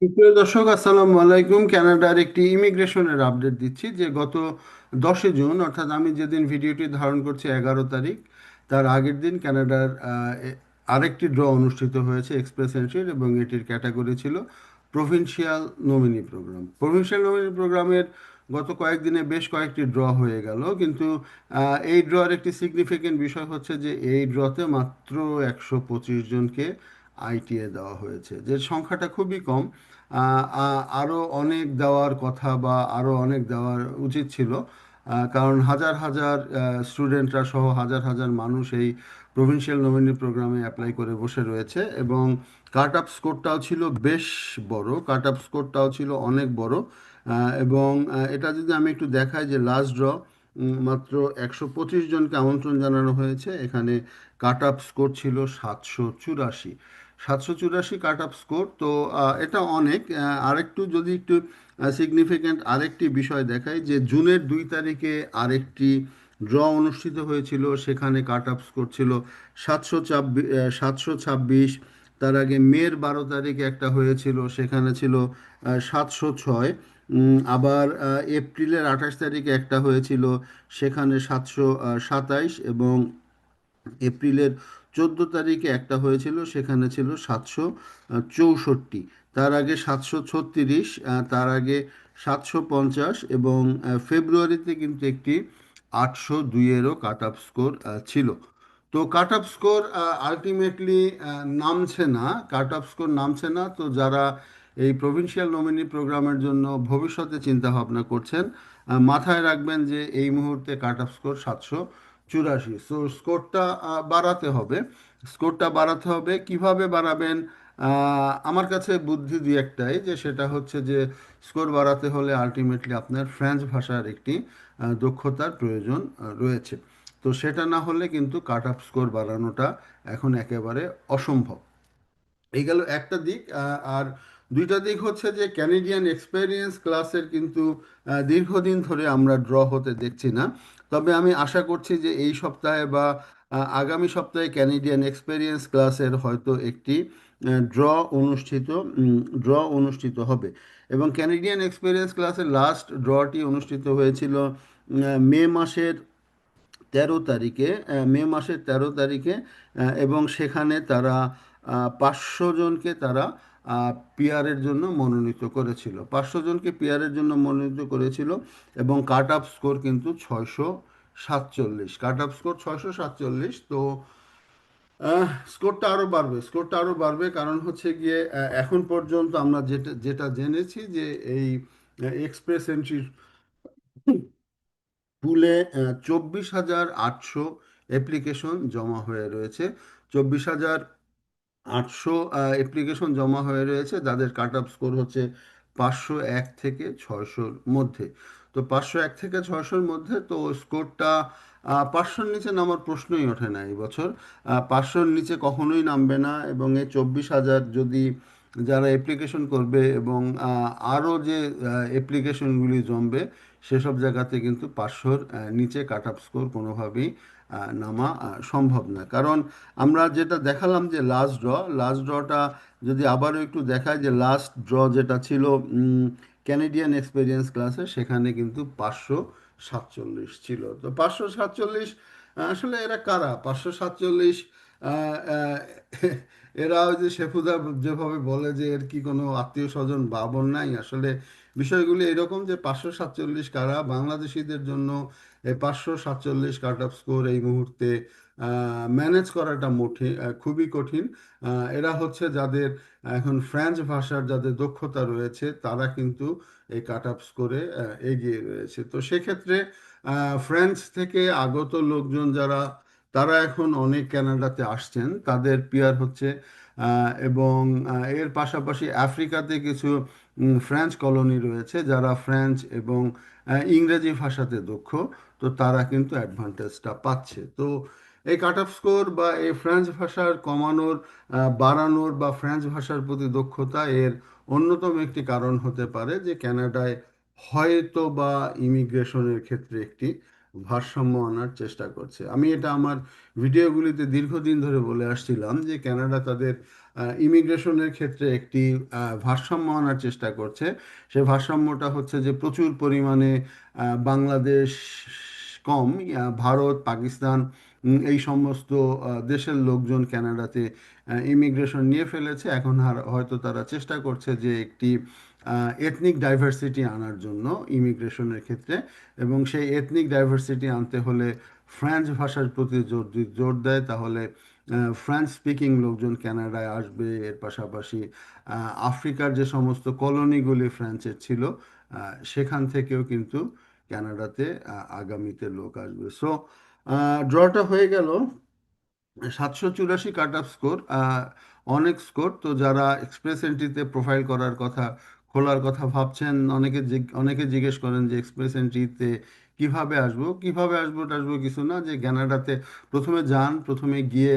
প্রিয় দর্শক, আসসালামু আলাইকুম। কানাডার একটি ইমিগ্রেশনের আপডেট দিচ্ছি যে গত দশে জুন, অর্থাৎ আমি যেদিন ভিডিওটি ধারণ করছি এগারো তারিখ, তার আগের দিন কানাডার আরেকটি ড্র অনুষ্ঠিত হয়েছে এক্সপ্রেস এন্ট্রির এবং এটির ক্যাটাগরি ছিল provincial nominee program. Provincial nominee প্রোগ্রামের গত কয়েকদিনে বেশ কয়েকটি ড্র হয়ে গেল, কিন্তু এই ড্রর একটি সিগনিফিকেন্ট বিষয় হচ্ছে যে এই ড্রতে মাত্র একশো পঁচিশ জনকে আইটিএ দেওয়া হয়েছে, যে সংখ্যাটা খুবই কম। আহ, আ- আরও অনেক দেওয়ার কথা বা আরও অনেক দেওয়ার উচিত ছিল। কারণ হাজার হাজার স্টুডেন্টরা সহ হাজার হাজার মানুষ এই প্রভিন্সিয়াল নমিনি প্রোগ্রামে অ্যাপ্লাই করে বসে রয়েছে এবং কাট আপ স্কোরটাও ছিল বেশ বড় কাট আপ স্কোরটাও ছিল অনেক বড়। এবং এটা যদি আমি একটু দেখাই যে লাস্ট ড্র মাত্র একশো পঁচিশ জনকে আমন্ত্রণ জানানো হয়েছে। এখানে কাট আপ স্কোর ছিল সাতশো চুরাশি। সাতশো চুরাশি কাট আপ স্কোর। তো এটা অনেক। আরেকটু যদি একটু সিগনিফিক্যান্ট আরেকটি বিষয় দেখায় যে জুনের দুই তারিখে আরেকটি ড্র অনুষ্ঠিত হয়েছিল, সেখানে কাট আপ স্কোর ছিল সাতশো ছাব্বিশ সাতশো ছাব্বিশ। তার আগে মের বারো তারিখে একটা হয়েছিল, সেখানে ছিল সাতশো ছয়। আবার এপ্রিলের আঠাশ তারিখে একটা হয়েছিল, সেখানে সাতশো সাতাইশ এবং এপ্রিলের চোদ্দ তারিখে একটা হয়েছিল, সেখানে ছিল সাতশো চৌষট্টি। তার আগে সাতশো ছত্রিশ তার আগে সাতশো পঞ্চাশ এবং ফেব্রুয়ারিতে কিন্তু একটি আটশো দুইয়েরও কাট আপ স্কোর ছিল। তো কাট আপ স্কোর আলটিমেটলি নামছে না। কাট আপ স্কোর নামছে না। তো যারা এই প্রভিন্সিয়াল নমিনি প্রোগ্রামের জন্য ভবিষ্যতে চিন্তা ভাবনা করছেন মাথায় রাখবেন যে এই মুহূর্তে কাট আপ স্কোর সাতশো চুরাশি। সো স্কোরটা বাড়াতে হবে। স্কোরটা বাড়াতে হবে। কীভাবে বাড়াবেন? আমার কাছে বুদ্ধি দুই একটাই, যে সেটা হচ্ছে যে স্কোর বাড়াতে হলে আলটিমেটলি আপনার ফ্রেঞ্চ ভাষার একটি দক্ষতার প্রয়োজন রয়েছে। তো সেটা না হলে কিন্তু কাট আপ স্কোর বাড়ানোটা এখন একেবারে অসম্ভব। এই গেল একটা দিক আর দুইটা দিক হচ্ছে যে ক্যানেডিয়ান এক্সপেরিয়েন্স ক্লাসের কিন্তু দীর্ঘদিন ধরে আমরা ড্র হতে দেখছি না। তবে আমি আশা করছি যে এই সপ্তাহে বা আগামী সপ্তাহে ক্যানেডিয়ান এক্সপেরিয়েন্স ক্লাসের হয়তো একটি ড্র অনুষ্ঠিত ড্র অনুষ্ঠিত হবে। এবং ক্যানেডিয়ান এক্সপেরিয়েন্স ক্লাসের লাস্ট ড্রটি অনুষ্ঠিত হয়েছিল মে মাসের তেরো তারিখে মে মাসের তেরো তারিখে এবং সেখানে তারা পাঁচশো জনকে তারা পিয়ারের জন্য মনোনীত করেছিল। পাঁচশো জনকে পিয়ারের জন্য মনোনীত করেছিল এবং কাট আপ স্কোর কিন্তু ছয়শো সাতচল্লিশ। কাট আপ স্কোর ছয়শো সাতচল্লিশ, তো স্কোরটা আরও বাড়বে। স্কোরটা আরও বাড়বে কারণ হচ্ছে গিয়ে এখন পর্যন্ত আমরা যেটা যেটা জেনেছি যে এই এক্সপ্রেস এন্ট্রির পুলে চব্বিশ হাজার আটশো অ্যাপ্লিকেশন জমা হয়ে রয়েছে। চব্বিশ হাজার আটশো অ্যাপ্লিকেশন জমা হয়ে রয়েছে। যাদের কাট অফ স্কোর হচ্ছে পাঁচশো এক থেকে ছয়শোর মধ্যে। তো পাঁচশো এক থেকে ছয়শোর মধ্যে তো স্কোরটা পাঁচশোর নিচে নামার প্রশ্নই ওঠে না এই বছর। পাঁচশোর নিচে কখনোই নামবে না এবং এই চব্বিশ হাজার যদি যারা অ্যাপ্লিকেশন করবে এবং আরও যে অ্যাপ্লিকেশনগুলি জমবে, সেসব জায়গাতে কিন্তু পাঁচশোর নিচে কাট অফ স্কোর কোনোভাবেই নামা সম্ভব না কারণ আমরা যেটা দেখালাম যে লাস্ট ড্র লাস্ট ড্রটা যদি আবারও একটু দেখায় যে লাস্ট ড্র যেটা ছিল ক্যানেডিয়ান এক্সপেরিয়েন্স ক্লাসে সেখানে কিন্তু পাঁচশো সাতচল্লিশ ছিল। তো পাঁচশো সাতচল্লিশ আসলে এরা কারা? পাঁচশো সাতচল্লিশ এরা ওই যে শেফুদা যেভাবে বলে যে এর কি কোনো আত্মীয় স্বজন বা বোন নাই, আসলে বিষয়গুলি এরকম যে পাঁচশো সাতচল্লিশ কারা? বাংলাদেশিদের জন্য পাঁচশো সাতচল্লিশ কাট অফ স্কোর এই মুহূর্তে ম্যানেজ করাটা মোটে খুবই কঠিন। এরা হচ্ছে যাদের এখন ফ্রেঞ্চ ভাষার যাদের দক্ষতা রয়েছে, তারা কিন্তু এই কাট অফ স্কোরে এগিয়ে রয়েছে। তো সেক্ষেত্রে ফ্রেঞ্চ থেকে আগত লোকজন যারা, তারা এখন অনেক ক্যানাডাতে আসছেন। তাদের পিয়ার হচ্ছে এবং এর পাশাপাশি আফ্রিকাতে কিছু ফ্রেঞ্চ কলোনি রয়েছে যারা ফ্রেঞ্চ এবং ইংরেজি ভাষাতে দক্ষ। তো তারা কিন্তু অ্যাডভান্টেজটা পাচ্ছে। তো এই কাট অফ স্কোর বা এই ফ্রেঞ্চ ভাষার কমানোর বাড়ানোর বা ফ্রেঞ্চ ভাষার প্রতি দক্ষতা এর অন্যতম একটি কারণ হতে পারে যে কানাডায় হয়তো বা ইমিগ্রেশনের ক্ষেত্রে একটি ভারসাম্য আনার চেষ্টা করছে। আমি এটা আমার ভিডিওগুলিতে দীর্ঘদিন ধরে বলে আসছিলাম যে, কানাডা তাদের ইমিগ্রেশনের ক্ষেত্রে একটি ভারসাম্য আনার চেষ্টা করছে। সে ভারসাম্যটা হচ্ছে যে, প্রচুর পরিমাণে বাংলাদেশ কম ভারত, পাকিস্তান এই সমস্ত দেশের লোকজন কানাডাতে ইমিগ্রেশন নিয়ে ফেলেছে। এখন হয়তো তারা চেষ্টা করছে যে, একটি এথনিক ডাইভার্সিটি আনার জন্য ইমিগ্রেশনের ক্ষেত্রে এবং সেই এথনিক ডাইভার্সিটি আনতে হলে ফ্রেঞ্চ ভাষার প্রতি জোর জোর দেয় তাহলে ফ্রেঞ্চ স্পিকিং লোকজন কানাডায় আসবে। এর পাশাপাশি আফ্রিকার যে সমস্ত কলোনিগুলি ফ্রান্সের ছিল সেখান থেকেও কিন্তু কানাডাতে আহ, আগামীতে লোক আসবে। সো ড্রটা হয়ে গেল সাতশো চুরাশি কাট অফ স্কোর অনেক স্কোর তো যারা এক্সপ্রেস এন্ট্রিতে প্রোফাইল করার কথা খোলার কথা ভাবছেন, অনেকে অনেকে জিজ্ঞেস করেন যে এক্সপ্রেস এন্ট্রিতে কীভাবে আসব? কীভাবে আসব টাসবো কিছু না, যে ক্যানাডাতে প্রথমে যান, প্রথমে গিয়ে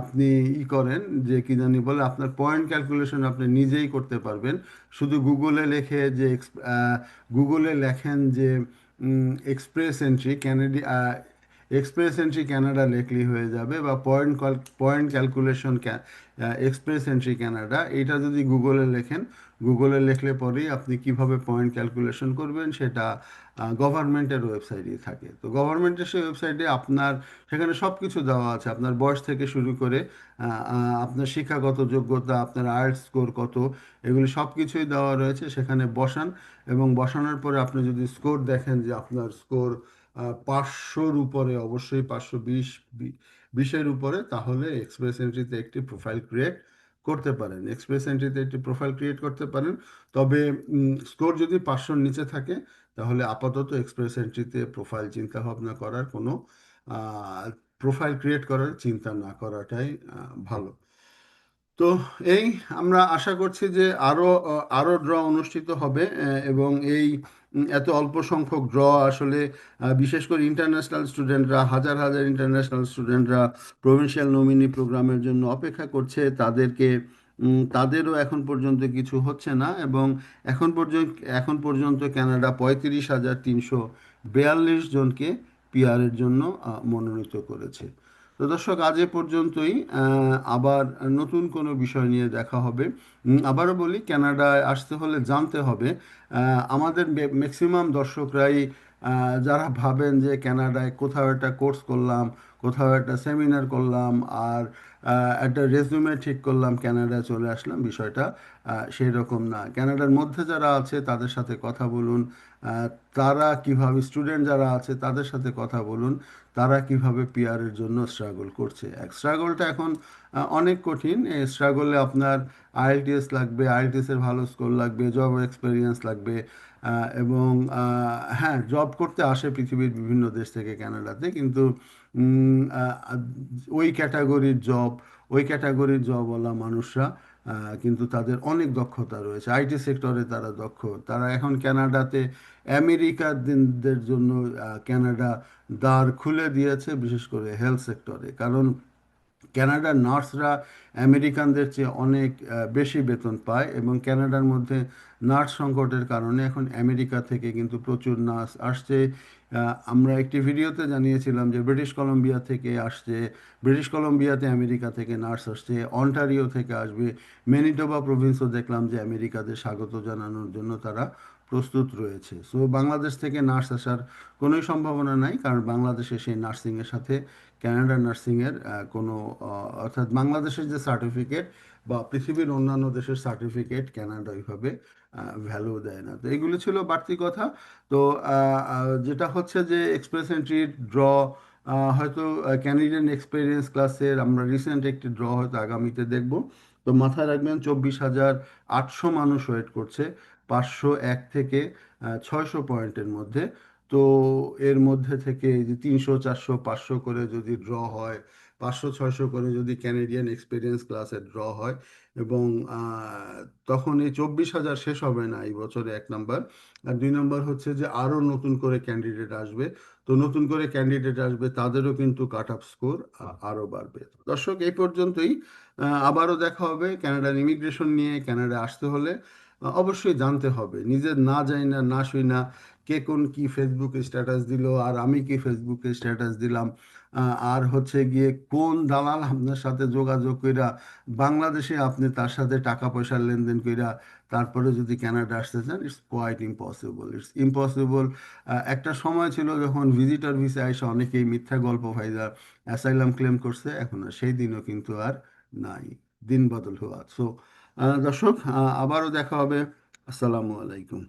আপনি ই করেন যে কি জানি বলে আপনার পয়েন্ট ক্যালকুলেশন আপনি নিজেই করতে পারবেন। শুধু গুগলে লেখে যে গুগলে লেখেন যে express entry Canada express entry Canada লেখলি হয়ে যাবে বা point point calculation express entry Canada এটা যদি গুগলে লেখেন গুগলে লেখলে পরেই আপনি কীভাবে পয়েন্ট ক্যালকুলেশন করবেন সেটা গভর্নমেন্টের ওয়েবসাইটে থাকে। তো গভর্নমেন্টের সেই ওয়েবসাইটে আপনার, সেখানে সব কিছু দেওয়া আছে। আপনার বয়স থেকে শুরু করে আপনার শিক্ষাগত যোগ্যতা, আপনার আর্টস স্কোর কত, এগুলি সব কিছুই দেওয়া রয়েছে সেখানে বসান এবং বসানোর পরে আপনি যদি স্কোর দেখেন যে আপনার স্কোর পাঁচশোর উপরে, অবশ্যই পাঁচশো বিশ বিশের উপরে, তাহলে এক্সপ্রেস এন্ট্রিতে একটি প্রোফাইল ক্রিয়েট করতে পারেন এক্সপ্রেস এন্ট্রিতে একটি প্রোফাইল ক্রিয়েট করতে পারেন। তবে স্কোর যদি পাঁচশোর নিচে থাকে তাহলে আপাতত এক্সপ্রেস এন্ট্রিতে প্রোফাইল চিন্তা ভাবনা করার কোনো প্রোফাইল ক্রিয়েট করার চিন্তা না করাটাই ভালো। তো এই আমরা আশা করছি যে আরও আহ, আরও ড্র অনুষ্ঠিত হবে এবং এই এত অল্প সংখ্যক ড্র আসলে বিশেষ করে ইন্টারন্যাশনাল স্টুডেন্টরা হাজার হাজার ইন্টারন্যাশনাল স্টুডেন্টরা প্রভিন্সিয়াল নমিনি প্রোগ্রামের জন্য অপেক্ষা করছে। তাদেরকে তাদেরও এখন পর্যন্ত কিছু হচ্ছে না এবং এখন পর্যন্ত এখন পর্যন্ত কানাডা পঁয়ত্রিশ হাজার তিনশো বিয়াল্লিশ জনকে পিআরের জন্য মনোনীত করেছে। তো দর্শক, আজ এ পর্যন্তই। আবার নতুন কোনো বিষয় নিয়ে দেখা হবে। আবারও বলি, কানাডায় আসতে হলে জানতে হবে। আমাদের ম্যাক্সিমাম দর্শকরাই যারা ভাবেন যে কানাডায় কোথাও একটা কোর্স করলাম, কোথাও একটা সেমিনার করলাম আর একটা রেজুমে ঠিক করলাম, কানাডায় চলে আসলাম, বিষয়টা সেই রকম না। কানাডার মধ্যে যারা আছে তাদের সাথে কথা বলুন তারা কীভাবে স্টুডেন্ট যারা আছে তাদের সাথে কথা বলুন, তারা কীভাবে পিয়ারের জন্য স্ট্রাগল করছে। স্ট্রাগলটা এখন অনেক কঠিন। এই স্ট্রাগলে আপনার আইএলটিএস লাগবে আইএলটিএস এর ভালো স্কোর লাগবে জব এক্সপিরিয়েন্স লাগবে এবং হ্যাঁ জব করতে আসে পৃথিবীর বিভিন্ন দেশ থেকে কানাডাতে কিন্তু ওই ক্যাটাগরির জব ওই ক্যাটাগরির জবওয়ালা মানুষরা কিন্তু তাদের অনেক দক্ষতা রয়েছে। আইটি সেক্টরে তারা দক্ষ। তারা এখন কানাডাতে আমেরিকানদের জন্য আহ, কানাডা দ্বার খুলে দিয়েছে বিশেষ করে হেলথ সেক্টরে কারণ কানাডার নার্সরা আমেরিকানদের চেয়ে অনেক বেশি বেতন পায় এবং কানাডার মধ্যে নার্স সংকটের কারণে এখন আমেরিকা থেকে কিন্তু প্রচুর নার্স আসছে। আমরা একটি ভিডিওতে জানিয়েছিলাম যে ব্রিটিশ কলম্বিয়া থেকে আসছে, ব্রিটিশ কলম্বিয়াতে আমেরিকা থেকে নার্স আসছে, অন্টারিও থেকে আসবে। ম্যানিটোবা প্রভিন্সও দেখলাম যে আমেরিকাতে স্বাগত জানানোর জন্য তারা প্রস্তুত রয়েছে। সো, বাংলাদেশ থেকে নার্স আসার কোনোই সম্ভাবনা নাই, কারণ বাংলাদেশে সেই নার্সিংয়ের সাথে ক্যানাডা নার্সিংয়ের কোনো অর্থাৎ বাংলাদেশের যে সার্টিফিকেট বা পৃথিবীর অন্যান্য দেশের সার্টিফিকেট ক্যানাডা ওইভাবে ভ্যালু দেয় না। তো এগুলো ছিল বাড়তি কথা। তো যেটা হচ্ছে যে এক্সপ্রেস এন্ট্রি ড্র হয়তো ক্যানাডিয়ান এক্সপিরিয়েন্স ক্লাসের আমরা রিসেন্ট একটি ড্র হয়তো আগামীতে দেখব। তো মাথায় রাখবেন চব্বিশ হাজার আটশো মানুষ ওয়েট করছে, পাঁচশো এক থেকে ছয়শো পয়েন্টের মধ্যে। তো এর মধ্যে থেকে যে তিনশো চারশো পাঁচশো করে যদি ড্র হয় পাঁচশো ছয়শো করে যদি ক্যানেডিয়ান এক্সপিরিয়েন্স ক্লাসে ড্র হয় এবং তখন এই চব্বিশ হাজার শেষ হবে না এই বছরে এক নম্বর আর দুই নম্বর হচ্ছে যে আরও নতুন করে ক্যান্ডিডেট আসবে। তো নতুন করে ক্যান্ডিডেট আসবে তাদেরও কিন্তু কাট অফ স্কোর আরও বাড়বে। দর্শক এই পর্যন্তই। আবারও দেখা হবে ক্যানাডার ইমিগ্রেশন নিয়ে। কানাডা আসতে হলে অবশ্যই জানতে হবে। নিজের না যাই না না শুই না, কে কোন কি ফেসবুকে স্ট্যাটাস দিল, আর আমি কি ফেসবুকে স্ট্যাটাস দিলাম আর হচ্ছে গিয়ে কোন দালাল আপনার সাথে যোগাযোগ কইরা বাংলাদেশে আপনি তার সাথে টাকা পয়সার লেনদেন কইরা তারপরে যদি কানাডা আসতে চান it's quite impossible it's impossible একটা সময় ছিল যখন ভিজিটার ভিসা এসে অনেকেই মিথ্যা গল্প ফাইদা অ্যাসাইলাম ক্লেম করছে, এখন সেই দিনও কিন্তু আর নাই, দিন বদল হওয়া সো দর্শক আবারও দেখা হবে। আসসালামু আলাইকুম।